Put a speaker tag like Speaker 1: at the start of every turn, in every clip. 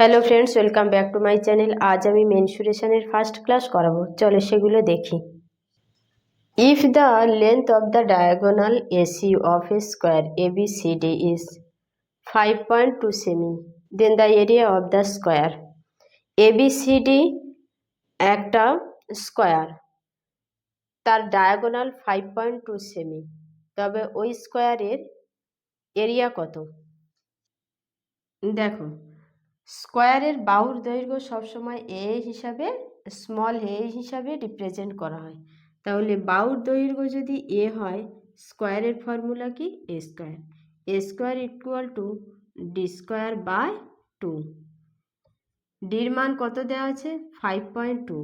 Speaker 1: Hello friends welcome back to my channel আজ আমি মেনসুরেশনের ফার্স্ট ক্লাস করাবো। চলো সেগুলো দেখি। If the length of the diagonal AC of a square A B C D is five point two cm then the area of the square A B C D একটা square তার diagonal five point two cm তবে ওই স্কোয়ারের area কত? দেখো স্কোয়ারের বাহুর দৈর্ঘ্য সবসময় এ হিসাবে, স্মল এ হিসাবে রিপ্রেজেন্ট করা হয়। তাহলে বাহুর দৈর্ঘ্য যদি এ হয়, স্কোয়ারের ফর্মুলা কি? A square. A square equal to d square by two. ডির মান কত দেওয়া আছে? Five point two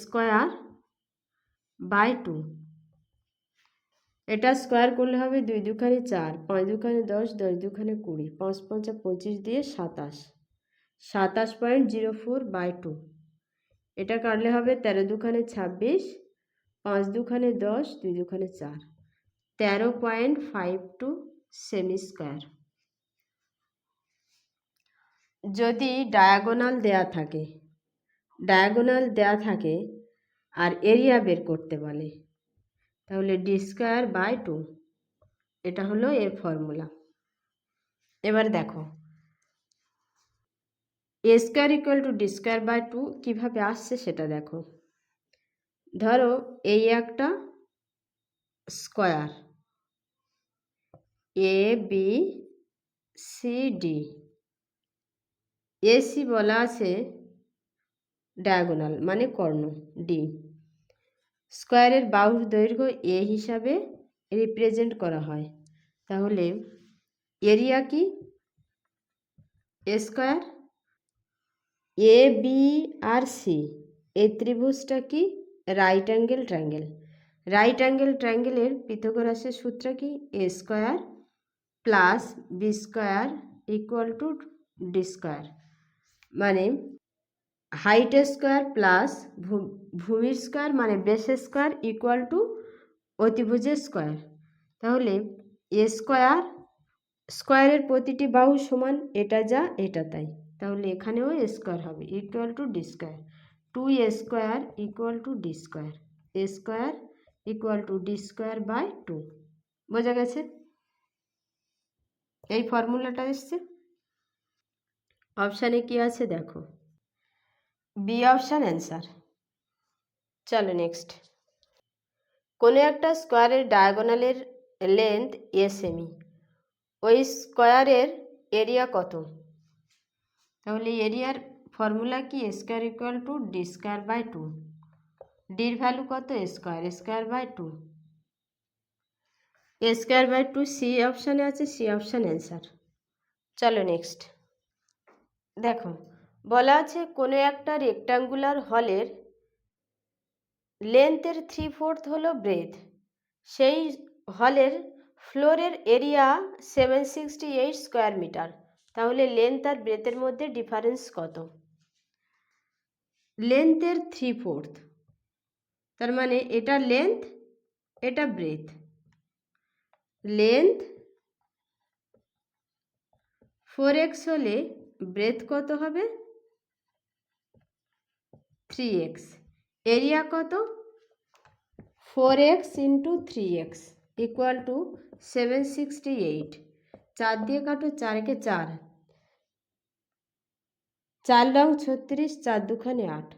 Speaker 1: square by two. এটা স্কোয়ার করলে হবে দুই দুখানে চার, পাঁচ দুখানে দশ দশ দুখানে কুড়ি, পাঁচ পঞ্চা পঁচিশ দিয়ে সাতাশ। সাতাশ point zero four by two এটা কাটলে হবে তেরো দুখানে ছাব্বিশ, পাঁচ দুখানে দশ, দুই দুখানে চার। তেরো point five two cm square যদি ডায়াগোনাল দেয়া থাকে ডায়াগোনাল দেয়া থাকে আর এরিয়া বের করতে বলে তাহলে ডি স্কোয়ার বাই টু এটা হলো এর ফর্মুলা এবার দেখো a square equal to d square by two কীভাবে আসছে সেটা দেখো। ধরো, এই একটা square A B C D AC বলা আছে ডায়াগোনাল মানে কর্ণ ডি স্কোয়ারের বাহুর দৈর্ঘ্য এ হিসাবে রিপ্রেজেন্ট করা হয়। তাহলে এরিয়া কি? এ স্কোয়ার এ বি আর সি এই ত্রিভুজটা কি? Right angle triangle right angle ট্রাঙ্গেলের পিথগোরাসের সূত্র কি? A square plus b square equal to d square মানে হাইট স্কোয়ার প্লাস ভূমির স্কোয়ার মানে বেস স্কোয়ার ইকুয়াল টু অতিভুজের স্কোয়ার। তাহলে এ স্কোয়ার, স্কোয়ারের প্রতিটি বাহু সমান এটা যা, এটা তাই। তাহলে এখানেও স্কোয়ার হবে equal to d square. Two a square equal to d square. A square equal to d square by two বোঝা গেছে? এই ফর্মুলাটা এসছে। অপশানে কি আছে দেখো। B option answer. চলো নেক্সট। কোনো একটা স্কোয়ারের ডায়াগোনালের লেন্থ এ সেমি ওই স্কোয়ারের এরিয়া কত? তাহলে এরিয়ার ফর্মুলা কি? Square equal to D square by two. ডির ভ্যালু কত? Square square by two. Square by two C অপশানে আছে, সি অপশান অ্যান্সার। চলো নেক্সট। দেখো বলা আছে, কোনো একটা রেক্টাঙ্গুলার হলের লেন্থের থ্রি ফোর্থ হলো ব্রেথ সেই হলের ফ্লোরের area seven sixty eight square metre তাহলে লেন্থ আর ব্রেথের মধ্যে ডিফারেন্স কত? লেন্থের থ্রি ফোর্থ তার মানে এটা লেন্থ এটা ব্রেথ লেন্থ ফোর এক্স হলে ব্রেথ কত হবে? Three x. এরিয়া কত? Four x into three x equal to seven sixty eight. চার দিয়ে কাটো চারকে চার। চার রং ছত্রিশ, চার দুখানে আট।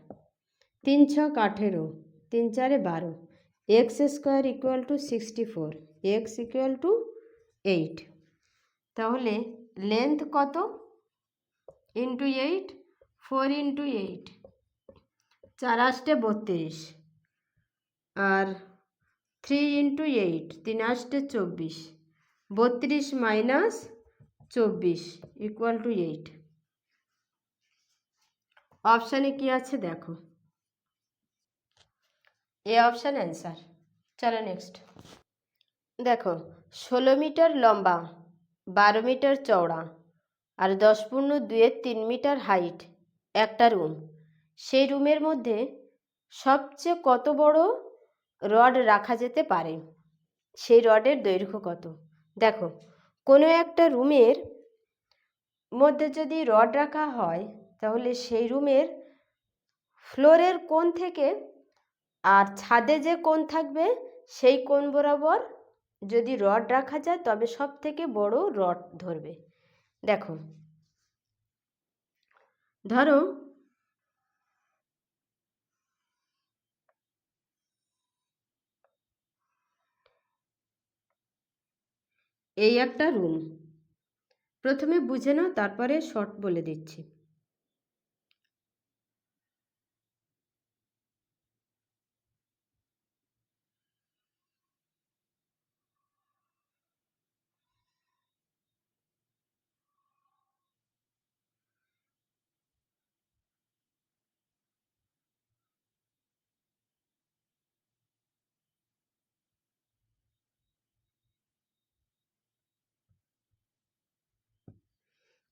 Speaker 1: তিন ছক আঠেরো, তিন চারে বারো। X square equal to sixty four, x equal to eight. তাহলে লেন্থ কত? Into eight, four into eight. চার আষ্টে বত্রিশ। আর থ্রি ইন্টু এইট তিন আষ্টে চব্বিশ। বত্রিশ মাইনাস চব্বিশ ইকুয়াল টু এইট অপশানে কি আছে দেখো। এ অপশান অ্যান্সার চলো নেক্সট দেখো, ষোলো মিটার লম্বা, বারো মিটার চওড়া, আর দশ পূর্ণ দুয়ের তিন মিটার হাইট একটা রুম সেই রুমের মধ্যে সবচেয়ে কত বড় রড রাখা যেতে পারে? সেই রডের দৈর্ঘ্য কত? দেখো, কোনো একটা রুমের মধ্যে যদি রড রাখা হয়, তাহলে সেই রুমের ফ্লোরের কোণ থেকে আর ছাদে যে কোণ থাকবে, সেই কোণ বরাবর যদি রড রাখা যায়, তবে সব থেকে বড় রড ধরবে। দেখো, ধরো এই একটা রুম প্রথমে বুঝে নাও তারপরে শর্ট বলে দিচ্ছি।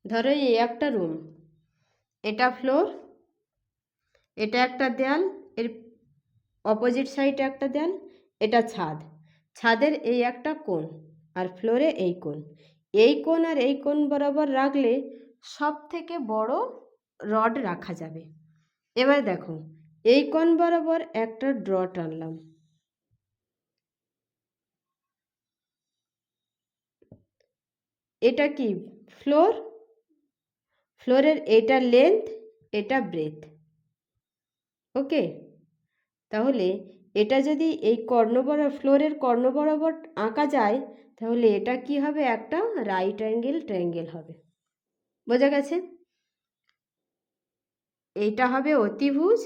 Speaker 1: ধরো এই একটা রুম এটা ফ্লোর এটা একটা দেয়াল, এর অপোজিট সাইডে একটা দেয়াল, এটা ছাদ। ছাদের এই একটা কোণ আর ফ্লোরে এই কোণ। এই কোণ আর এই কোণ বরাবর রাখলে সব থেকে বড় রড রাখা যাবে। এবার দেখো, এই কোণ বরাবর একটা ড্র টানলাম। এটা কি? ফ্লোর ফ্লোরের এটা লেন্থ, এটা ব্রেথ। ওকে? তাহলে এটা যদি এই কর্ণ বরাবর ফ্লোরের কর্ণ বরাবর আঁকা যায়, তাহলে এটা কি হবে একটা? রাইট অ্যাঙ্গেল ট্রায়াঙ্গেল হবে। বোঝা গেছে? এইটা হবে অতিভুজ,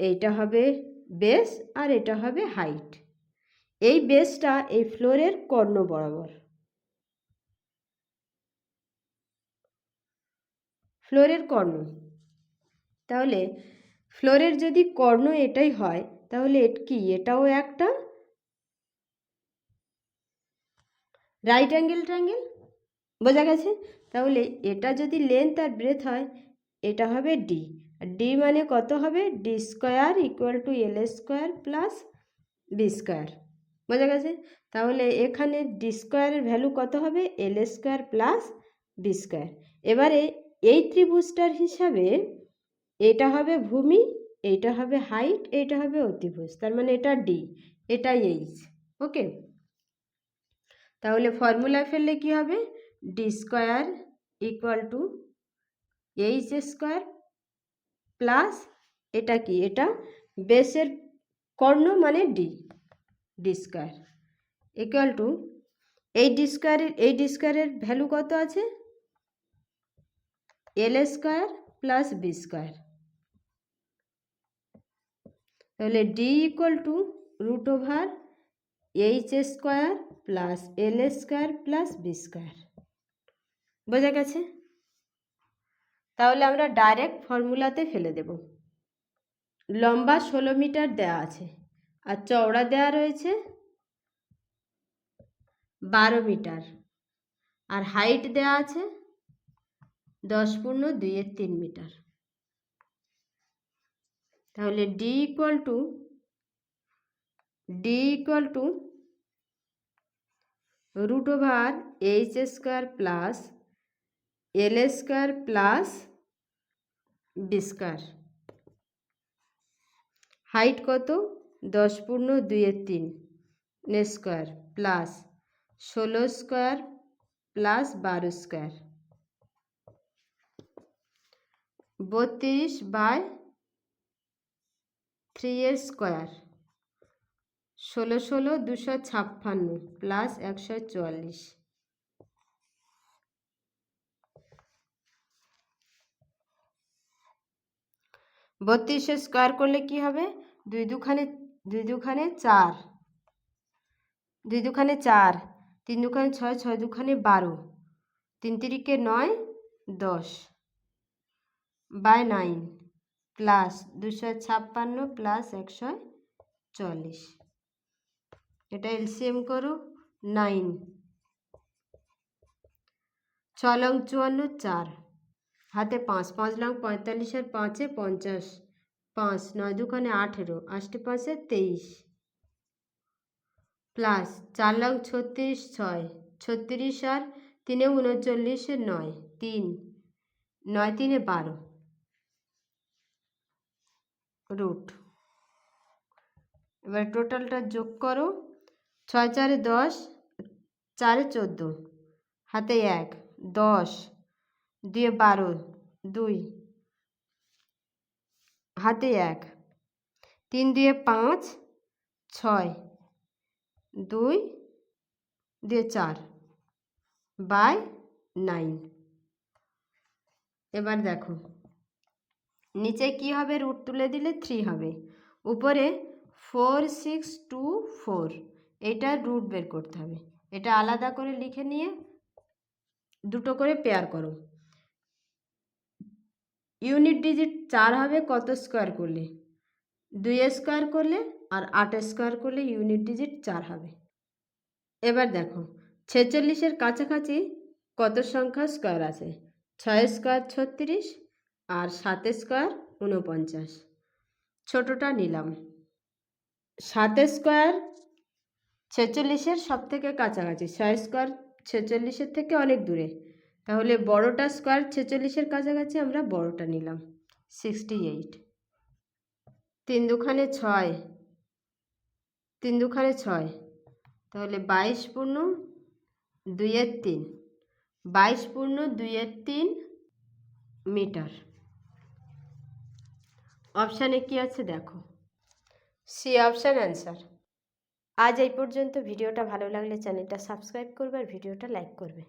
Speaker 1: এইটা হবে বেস, আর এটা হবে হাইট। এই বেসটা এই ফ্লোরের কর্ণ বরাবর ফ্লোরের কর্ণ। তাহলে ফ্লোরের যদি কর্ণ এটাই হয়, তাহলে কি? এটাও একটা? রাইট অ্যাঙ্গেল ট্রাঙ্গেল বোঝা গেছে? তাহলে এটা যদি লেন্থ আর ব্রেথ হয়, এটা হবে ডি আর ডি মানে কত হবে? D square equal to l square plus b square বোঝা গেছে? তাহলে এখানে ডি স্কোয়ারের ভ্যালু কত হবে? L square plus b square এবারে এই ত্রিভুজটার হিসাবে এটা হবে ভূমি, এটা হবে হাইট এটা হবে অতিভুজ। তার মানে এটা ডি এটা এইচ ওকে তাহলে ফর্মুলা ফেললে কি হবে? D square equal to h square plus এটা কি? এটা বেসের কর্ণ মানে d d square equal to এই ডি স্কোয়ারের এই ডি স্কোয়ারের ভ্যালু কত আছে? L square plus b square তাহলে d equal to root over h square plus l square plus b square বোঝা গেছে? তাহলে আমরা ডাইরেক্ট ফর্মুলাতে ফেলে দেব। লম্বা ষোলো মিটার দেওয়া আছে আর চওড়া দেওয়া রয়েছে বারো মিটার। আর হাইট দেওয়া আছে দশ পূর্ণ দুইয়ের তিন মিটার। তাহলে d equal to d equal to root over h square plus l square plus b square height কত? দশ পূর্ণ দুইয়ের তিন। স্কোয়ার প্লাস ষোলো স্কোয়ার প্লাস বারো স্কোয়ার বত্রিশ বাই থ্রি এর স্কোয়ার ষোলো ষোলো দুশো ছাপ্পান্ন প্লাস একশো চুয়াল্লিশ। বত্রিশে স্কোয়ার করলে কি হবে? দুই দুখানে দুই দুখানে চার, দুই দুখানে চার, তিন দুখানে ছয় ছয় দুখানে বারো, তিন তিরিকে নয়, দশ। বাই নাইন প্লাস দুশো ছাপ্পান্ন প্লাস একশো চল্লিশ। এটা এলসিএম করো নাইন ছ লং চুয়ান্ন, চার। হাতে পাঁচ পাঁচ লং পঁয়তাল্লিশের পাঁচে পঞ্চাশ। পাঁচ, নয় দুখানে আঠেরো, আষ্টে পাঁচে তেইশ। প্লাস চার লং ছত্রিশ, ছয়। ছত্রিশ আর তিনে উনচল্লিশে নয়, তিন। নয় তিনে বারো। রুট এবার টোটালটা যোগ করো। ছয় চারে দশ, চারে চোদ্দ, হাতে এক, দশ, দুয়ে বারো, দুই, হাতে এক, তিন দিয়ে পাঁচ, ছয়, দুই, দিয়ে চার, বাই নাইন। এবার দেখো। নিচে কি হবে? রুট তুলে দিলে থ্রি হবে। উপরে ফোর সিক্স টু ফোর এটা রুট বের করতে হবে। এটা আলাদা করে লিখে নিয়ে দুটো করে পেয়ার করো। ইউনিট ডিজিট চার হবে কত স্কোয়ার করলে? দুই স্কোয়ার করলে আর আট স্কোয়ার করলে ইউনিট ডিজিট চার হবে। এবার দেখো, ছেচল্লিশের কাছাকাছি কত সংখ্যা স্কোয়ার আছে? ছয় স্কোয়ার ছত্রিশ আর সাত স্কোয়ার উনপঞ্চাশ ছোটোটা নিলাম। সাত স্কোয়ার ছেচল্লিশের সব থেকে কাছাকাছি, ছয় স্কোয়ার ছেচল্লিশের থেকে অনেক দূরে। তাহলে বড়টা স্কোয়ার ছেচল্লিশের কাছাকাছি আমরা বড়টা নিলাম, সিক্সটি এইট। তিন দুখানে ছয়, তিন দুখানে ছয়, তাহলে বাইশ পূর্ণ দুইয়ের তিন। বাইশ পূর্ণ দুইয়ের তিন মিটার। অপশানে কি আছে দেখো? সি অপশান অ্যান্সার আজ এই পর্যন্ত। ভিডিওটা ভালো লাগলে চ্যানেলটা সাবস্ক্রাইব করবে আর ভিডিওটা লাইক করবে।